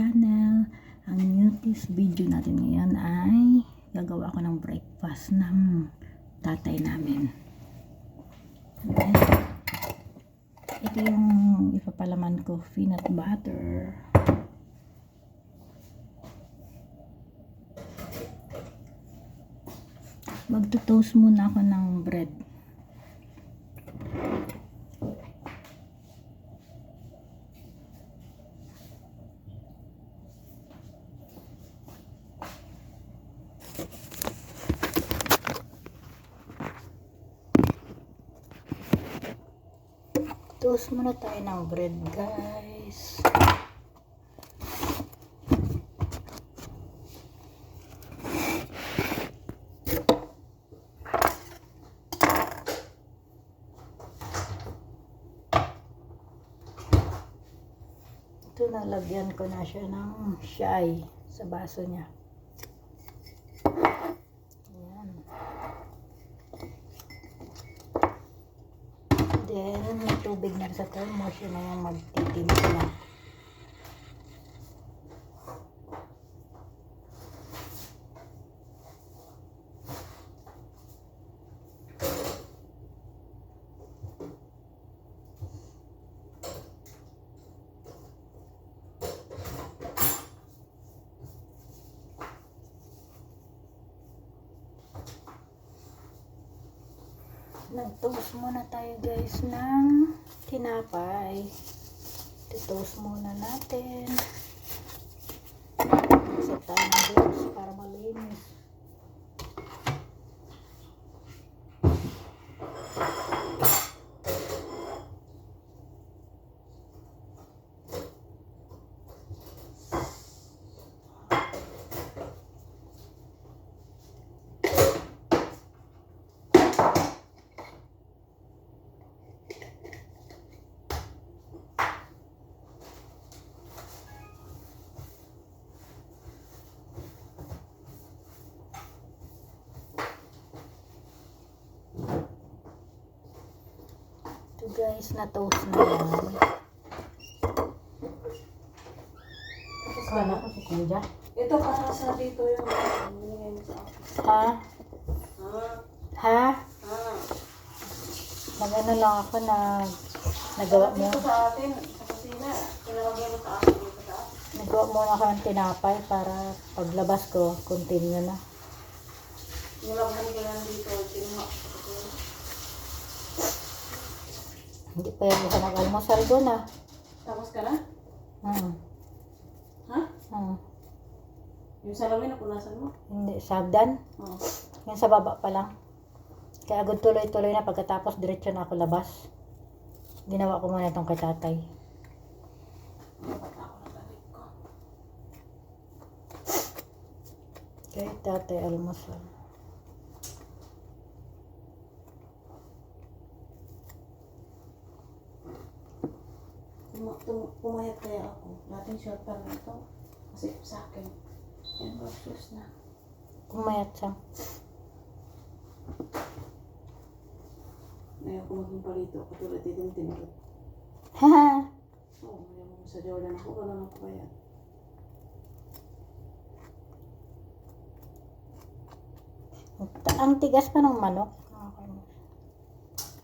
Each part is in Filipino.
channel. Ang newest video natin ngayon ay gagawa ko ng breakfast ng tatay namin. Okay. Ito yung ipapalaman ko, peanut butter. Magto-toast muna ako ng bread. Toast muna tayo ng bread, guys. Ito, nalagyan ko na siya ng shy sa baso niya. Ayan. Then, may na sa thermos. Yun na yung magtitimpla. Nag-toast muna tayo guys ng tinapay. Ito-toast muna natin. Set tayo ng gloves para malinis. Ito guys, na-toast na yan. Kala ko si Kuya. Ito para sa dito yung. Ha? Ha? Ha? Mag-ano lang ako na nagawa mo. Dito sa atin, sa kusina. Pinalagay mo sa atin dito sa atin. Nagawa muna ako ng tinapay para paglabas ko, continue na. Nilagyan ko lang dito. Tinuha sa kusina. Hindi pa yan isa nag-almusal doon ah. Tapos ka na? Hmm. Ha? Hmm. Yung salamin na punasan mo? Hindi, sagdan. Oo. Yung sa baba pa lang. Kaya agad tuloy-tuloy na pagkatapos diretso na ako labas. Ginawa ko muna itong kay tatay. Kay tatay almusal. Tuma- tum- Pumayat kaya ako. Natin short pa na ito. Kasi sa akin. Yan shoes na. Kumayat siya. Ngayon ko maging palito. Katulad dito yung tinulog. Haha. Oo, yung sa Jordan ako. Ganun ako kaya. Ang tigas pa ng manok.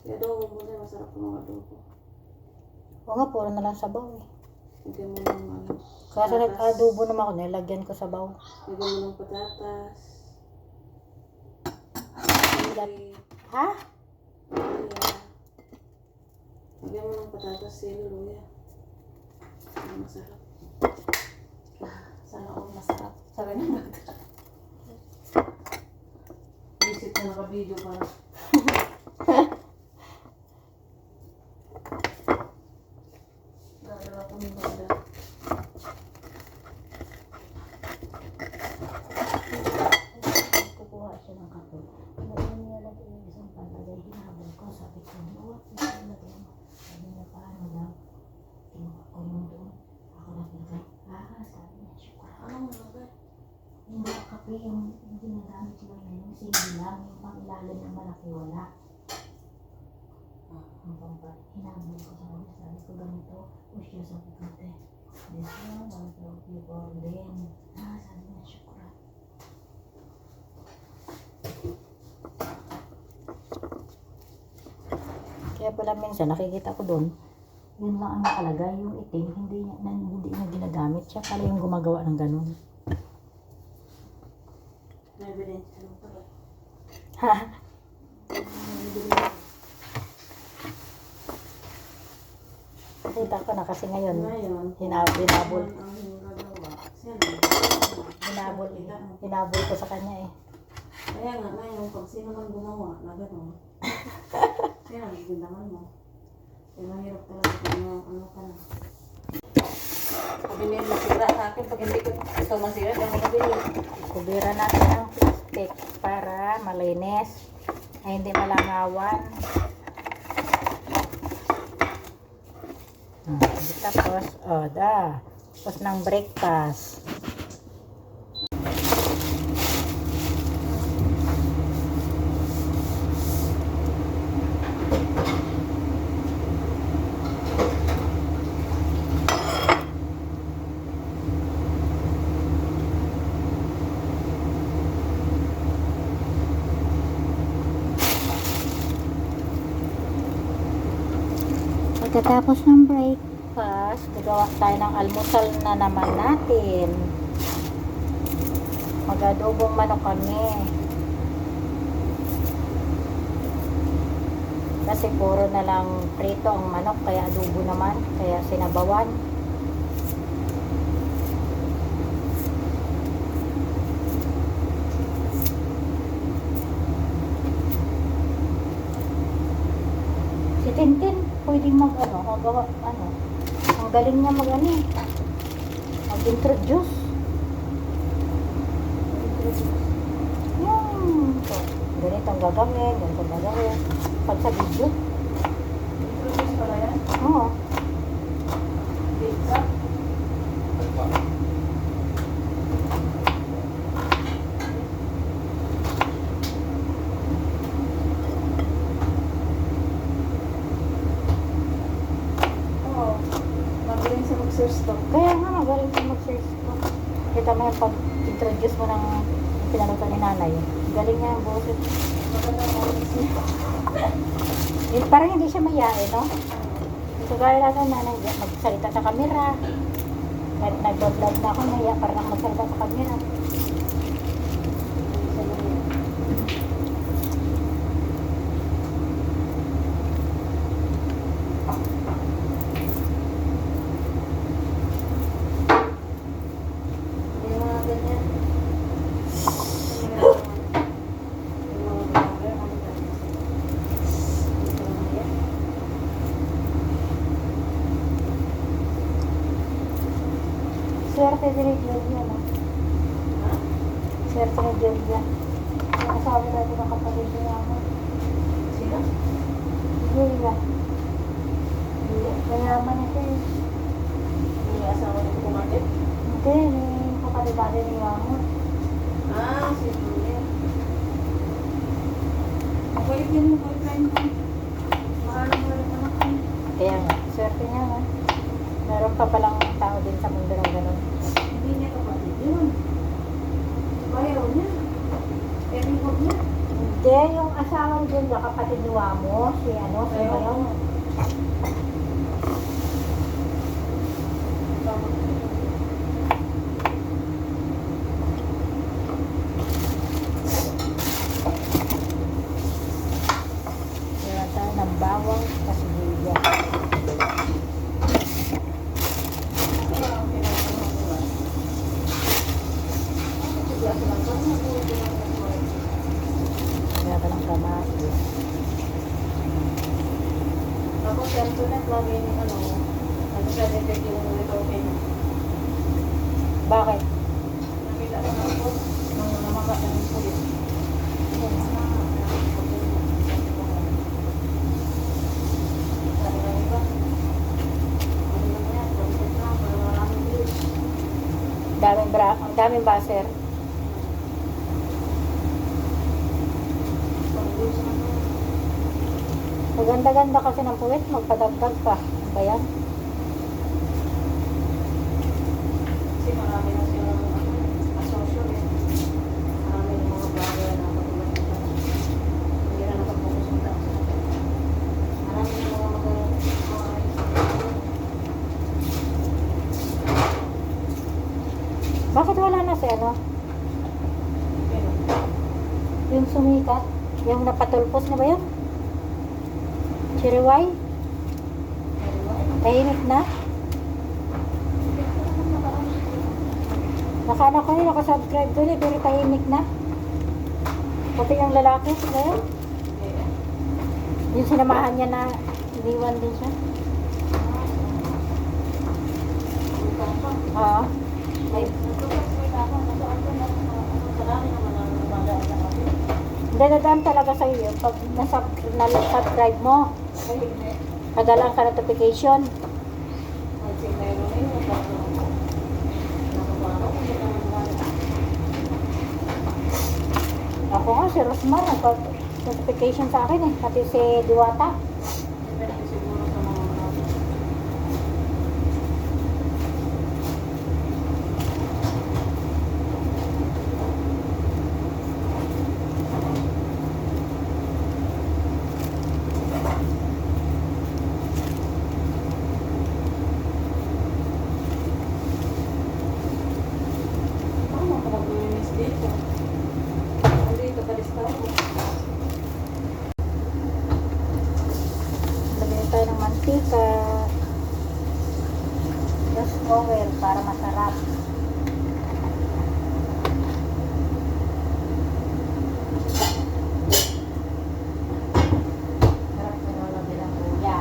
Kaya daw muna masarap ang mga adobo. Oo nga, puro na lang sabaw eh. Lagyan mo ng ano. Kaso nag-adobo naman ako, nilagyan ko sabaw. Lagyan mo ng patatas. Sili. Ha? Luya. Lagyan mo ng patatas, sili, luya. Ang masarap. Sana all masarap. Sabi ng bata. Visit na naka-video para. Dadala ko ng bata. Kukuha siya ng kape. Ngayon niya lang yung isang palagay. Hinabol ko. Sabi ko, huwag mo palagay mo. Sabi niya, paano daw? Kinuha ko yung doon. Ako lang pinagay. Ah, sabi niya, syukra. Anong nalagay? Yung mga kape, yung, yung ginagamit lang na yung sige lang, yung pangilalim ng malaki wala. Ang pampa, hinabol ko sa kanya, sabi ko ganito, o siya sa kape. This one, ang tawag ni Gordon. Ah, sabi niya, syukran. Kaya pala minsan nakikita ko doon, yun lang ang nakalagay, yung itim, hindi niya, na, hindi niya ginagamit. Siya pala yung gumagawa ng ganun. Ha? May ebidensya. Nakita ko na kasi ngayon, hinab hinabol, hinabol, hinabol ko sa kanya eh. Kaya nga, ngayon, pag sino man gumawa na gano'n, sino ang gindaman mo? Eh, mahirap talaga kung ano, ano ka na. Sabi niya, masira sa akin, pag hindi ko ito masira, di ako kabili. Kubira natin ang plastic para malinis ay hindi malangawan. Tapos, oh, da. Tapos ng breakfast. Pagkatapos ng breakfast, gagawa tayo ng almusal na naman natin. Mag-adobong manok kami. Kasi puro na lang prito ang manok, kaya adobo naman, kaya sinabawan. Si Tintin, pwedeng mag ano, magawa, ano, ang galing niya mag ano mag-introduce. Yung, so, ganito ang gagawin, ganito ang gagawin. Pag sa video, Introduce pala yan. oo, Pizza. Oo. Magaling sa mag-search to. kaya nga magaling siya mag-search ko. Kita mo yung pag-introduce mo ng pinalutan ni nanay. Galing niya ang boses. Maganda ang audience niya. Eh, parang hindi siya mayain, no? So, gaya lang ng nanay, magsalita sa camera. Nag-vlog na ako, naya parang magsalita sa camera. Yung mga ganyan. Yung mga vlogger, ano ba? Ito na yan. Swerte din ni Julia, no? Ha? Swerte ni Julia. Yung asawa natin ng kapatid niya ako. Sino? Julia. Mayaman ito eh. Yung asawa ni Kumatit? Hindi, yung kapatid natin ni Mamo. Ah, si Julia. Makulit yun yung boyfriend mo. Mahal mo rin anak mo. Kaya nga, swerte niya, no? Meron pa palang tao din sa mundo na gano'n. Hindi niya kapatid yun. Bayaw niya. Everyone niya. Hindi, yung asawa ni Julia, kapatid ni Wamo, si ano, si ano. Kaya tayo ng bawang kasi Julia. Kaya ka ng kamatis. Antoinette lagi ni ano, ano siya detect yung recovery niya. Bakit? Nakita ko na ako, nung namaka ng ano views. Daming bra, ang daming baser. Ganda-ganda kasi ng puwet, magpadagdag pa. Kaya? Diba kasi marami na siya silang ano, asosyo eh. Marami yung mga bagay na matulad na na nakapokus ang tao. Marami mga matulad Bakit wala na si ano? ano? Yung sumikat? Yung napatulpos na ba yun? Wine? Tahimik na? Nakaano ko yun, nakasubscribe ko yun, pero tahimik na. Pati yung lalaki, ba yun? Yung sinamahan niya na iniwan din siya. Oo. Hindi, dadaan talaga sa iyo pag nasub- na-subscribe mo. Padalang ka notification. Ako nga, si Rosmar, nagpa-notification sa akin eh. Pati si Diwata. Depende siguro sa mga marami. Paano ka mag-release dito? Nandito ka discover. Lagyan tayo ng mantika. Just oil para masarap. Sarap na nalagyan ng luya.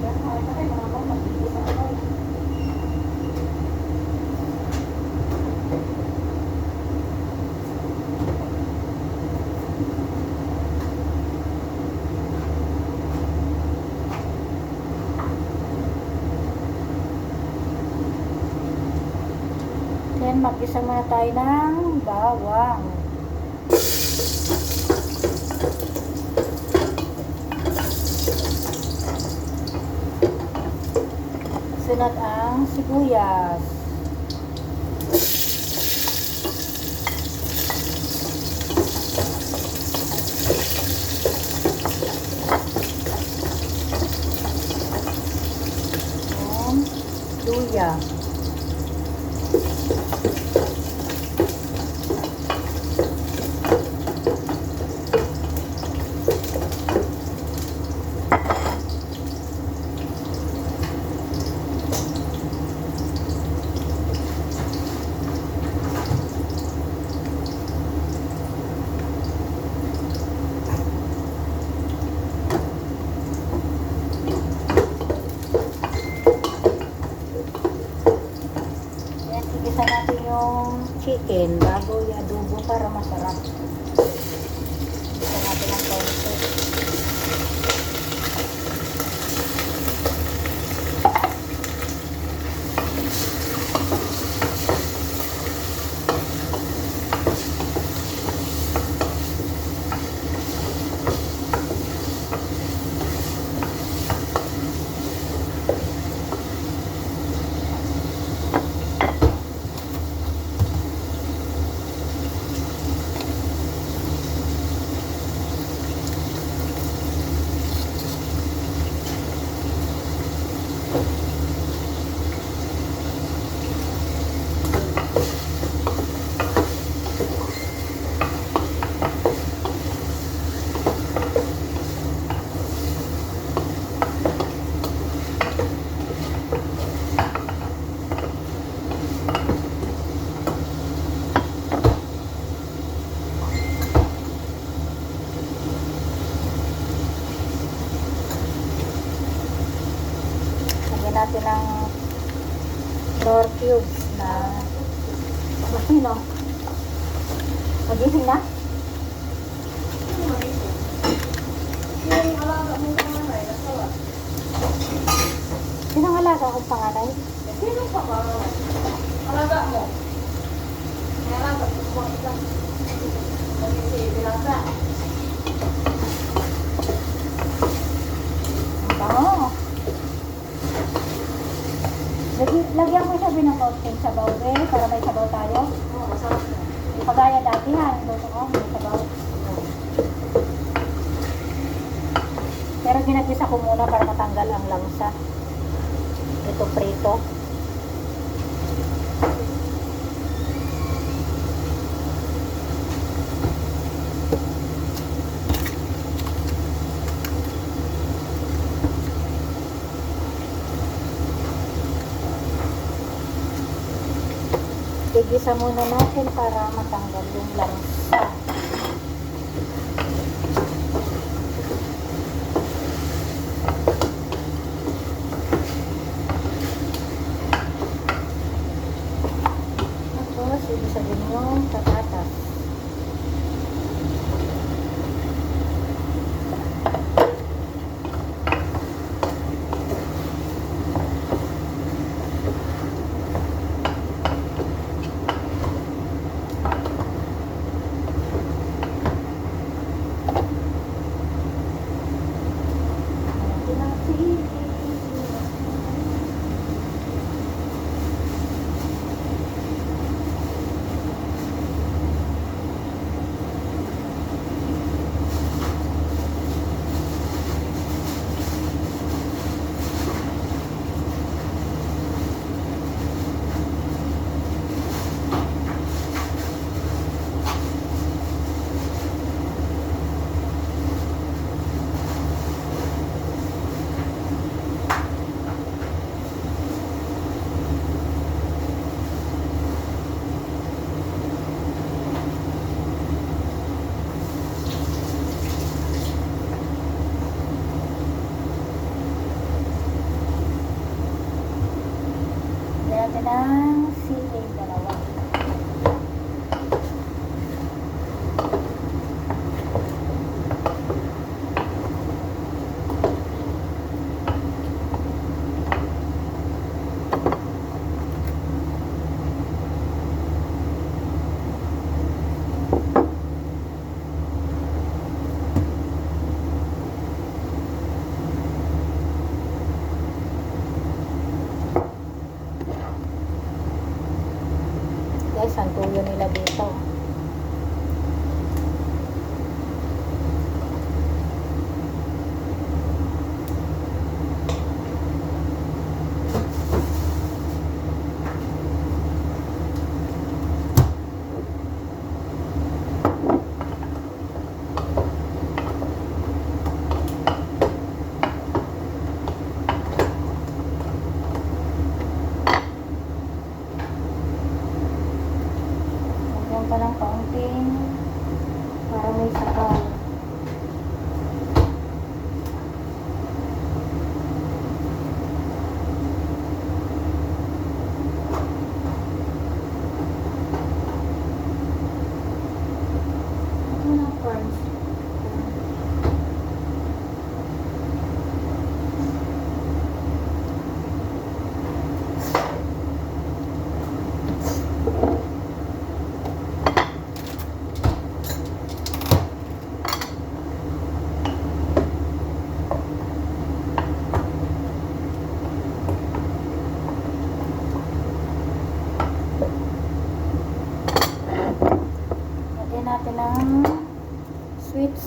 Yan, makita kayo, mga bang magigis ako eh. Then, mag-isa muna tayo ng bawang. Sunod ang sibuyas. Yan, luya. Lagyan ko siya binakonting sabaw eh, para may sabaw tayo. Oo. Yung Kagaya dati ha, yung luto ko, may sabaw. Pero ginagisa ko muna para matanggal ang langsa. Ito prito. Igisa muna natin para matanggal yung langsa.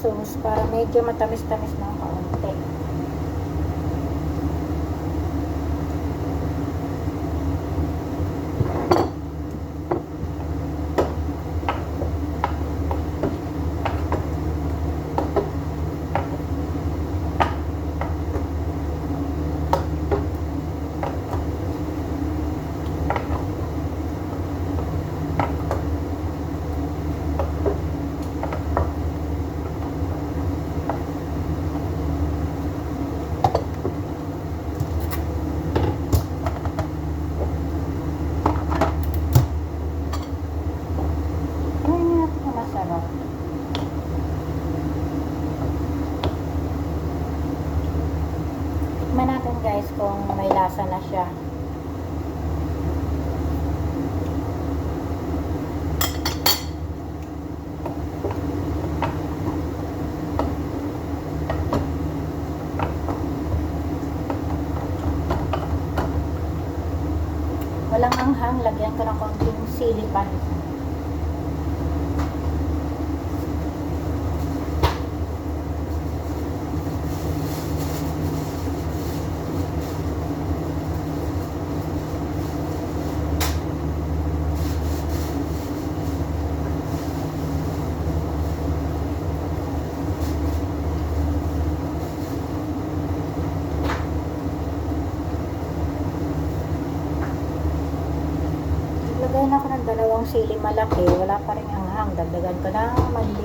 Sauce para medyo matamis-tamis ng lagyan ko ng konting sili pan. Malaki. Wala pa rin anghang. Dagdagan ko ng maliit.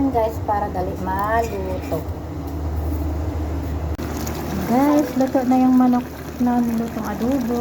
Natin guys para dali maluto. Guys, luto na yung manok na nilutong adobo.